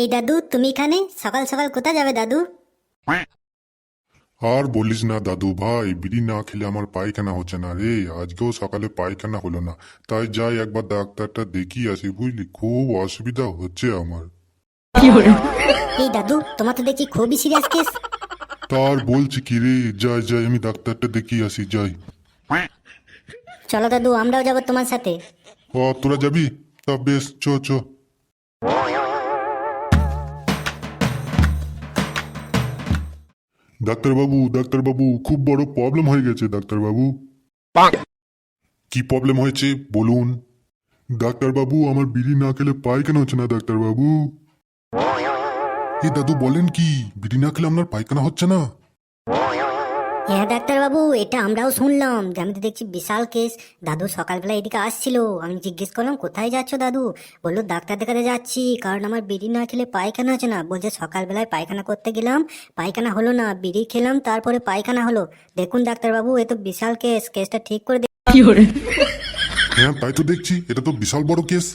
এই দাদু তুমি এখানে? সকাল সকাল কোথায় যাবে দাদু? আর বলিস না দাদু ভাই বিড়ি না খেলে আমার পায়খানা হচ্ছে না রে। আজকেও সকালে পায়খানা হলো না। তাই যাই একবার ডাক্তারটা দেখি আসি বুঝলি? খুব অসুবিধা হচ্ছে আমার। এই দাদু তোমার তো দেখছি খুবই সিরিয়াস কেস তার বলছি কি রে? যাই যাই আমি ডাক্তারটা দেখিয়ে আসি যাই। চলো দাদু আমরাও যাব তোমার সাথে। ও তোরা যাবি? তা বেশ চো চ। ডাক্তারবাবু ডাক্তারবাবু খুব বড় প্রবলেম হয়ে গেছে ডাক্তারবাবু। কি প্রবলেম হয়েছে বলুন। ডাক্তারবাবু আমার বিড়ি না খেলে পায়খানা হচ্ছে না ডাক্তারবাবু? এ দাদু বলেন কি বিড়ি না খেলে আপনার পায়খানা হচ্ছে না? হ্যাঁ ডাক্তারবাবু এটা আমরাও শুনলাম। যে আমি তো দেখছি বিশাল কেস। দাদু সকালবেলা এদিকে আসছিল। আমি জিজ্ঞেস করলাম কোথায় যাচ্ছ দাদু? বলল ডাক্তার দেখাতে যাচ্ছি। কারণ আমার বিড়ি না খেলে পায়খানা হচ্ছে না। বলছে সকালবেলায় পায়খানা করতে গেলাম। পায়খানা হলো না বিড়ি খেলাম তারপরে পায়খানা হলো। দেখুন ডাক্তারবাবু এ তো বিশাল কেস। কেসটা ঠিক করে হ্যাঁ তাই তো দেখছি। এটা তো বিশাল বড় কেস।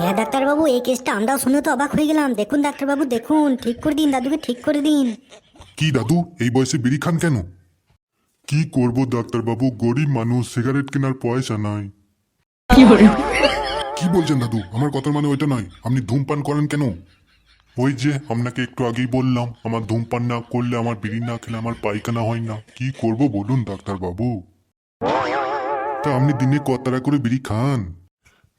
হ্যাঁ ডাক্তারবাবু এই কেসটা আমরাও শুনে তো অবাক হয়ে গেলাম। দেখুন ডাক্তারবাবু দেখুন ঠিক করে দিন দাদুকে ঠিক করে দিন। কি দাদু এই বয়সে বিড়ি খান কেন? কি করব ডাক্তারবাবু? গরিব মানুষ সিগারেট কেনার পয়সা নাই। কি বলছেন দাদু? আমার কথার মানে ওইটা নয়। আপনি ধূমপান করেন কেন? ওই যে আপনাকে একটু আগেই বললাম আমার ধূমপান না করলে আমার বিড়ি না খেলে আমার পায়খানা হয় না। কি করব বলুন ডাক্তারবাবু? তা আপনি দিনে কতটা করে বিড়ি খান?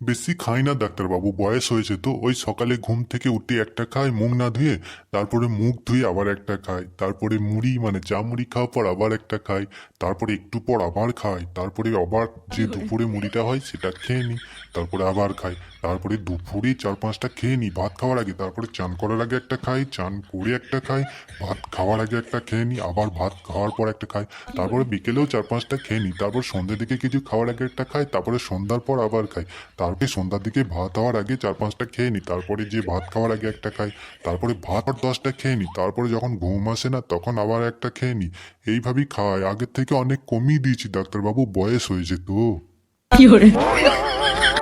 বেশি খাই না ডাক্তারবাবু। বয়স হয়েছে তো। ওই সকালে ঘুম থেকে উঠে একটা খাই মুখ না ধুয়ে তারপরে মুখ ধুয়ে আবার একটা খাই। তারপরে মুড়ি মানে চা মুড়ি খাওয়ার পর আবার একটা খাই। তারপরে একটু পর আবার খাই। তারপরে আবার যে দুপুরে মুড়িটা হয় সেটা খেয়ে নিই। তারপরে আবার খাই। তারপরে দুপুরে চার পাঁচটা খেয়ে নিই। ভাত খাওয়ার আগে তারপরে চান করার আগে একটা খাই চান করে একটা খাই ভাত খাওয়ার আগে একটা খেয়ে নিই আবার ভাত খাওয়ার পর একটা খাই। তারপরে বিকেলেও চার পাঁচটা খেয়ে নিই। তারপর সন্ধ্যের দিকে কিছু খাওয়ার আগে একটা খাই তারপরে সন্ধ্যার পর আবার খাই। তারপরে সন্ধ্যার দিকে ভাত হওয়ার আগে চার পাঁচটা খেয়ে নিই তারপরে যে ভাত খাওয়ার আগে একটা খাই তারপরে ভাত আর দশটা খেয়ে নিই তারপরে যখন ঘুম আসে না তখন আবার একটা খেয়ে নিই এইভাবেই খাওয়াই আগের থেকে অনেক কমিয়ে দিয়েছি ডাক্তারবাবু বয়স হয়েছে তো।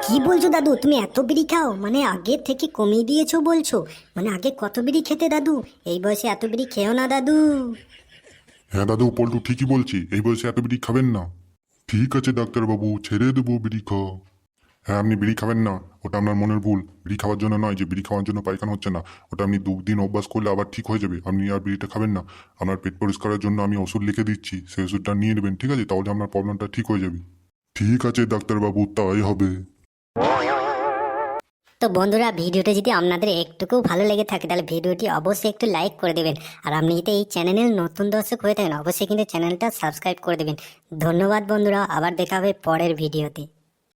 কি বলছো দাদু? তুমি এত বিড়ি খাও? মানে আগে থেকে কমিয়ে দিয়েছ বলছো। মানে আগে কত বিড়ি খেতে দাদু? এই বয়সে এত বিড়ি খেও না দাদু। হ্যাঁ দাদু পল্টু ঠিকই বলছি এই বয়সে এত বিড়ি খাবেন না। ঠিক আছে ডাক্তারবাবু ছেড়ে দেবো বিড়ি খাওয়া। হ্যাঁ আপনি বিড়ি খাবেন না। ওটা আপনার মনের ভুল। বিড়ি খাওয়ার জন্য নয় যে, বিড়ি খাওয়ার জন্য পায়খানা হচ্ছে না। ওটা আপনি দুদিন অভ্যাস করলে আবার ঠিক হয়ে যাবে। আপনি আর বিড়িটা খাবেন না। আপনার পেট পরিষ্কারের জন্য আমি ওষুধ লিখে দিচ্ছি। সেই ওষুধটা নিয়ে নেবেন, ঠিক আছে? তাহলে আপনার প্রবলেমটা ঠিক হয়ে যাবে। ঠিক আছে, ডাক্তারবাবু, তাই হবে। তো বন্ধুরা, ভিডিওটা যদি আপনাদের একটুকু ভালো লেগে থাকে, তাহলে ভিডিওটি অবশ্যই একটু লাইক করে দেবেন। আর আপনি যদি এই চ্যানেলের নতুন দর্শক হয়ে থাকেন, অবশ্যই কিন্তু চ্যানেলটা সাবস্ক্রাইব করে দেবেন। ধন্যবাদ বন্ধুরা, আবার দেখা হবে পরের ভিডিওতে।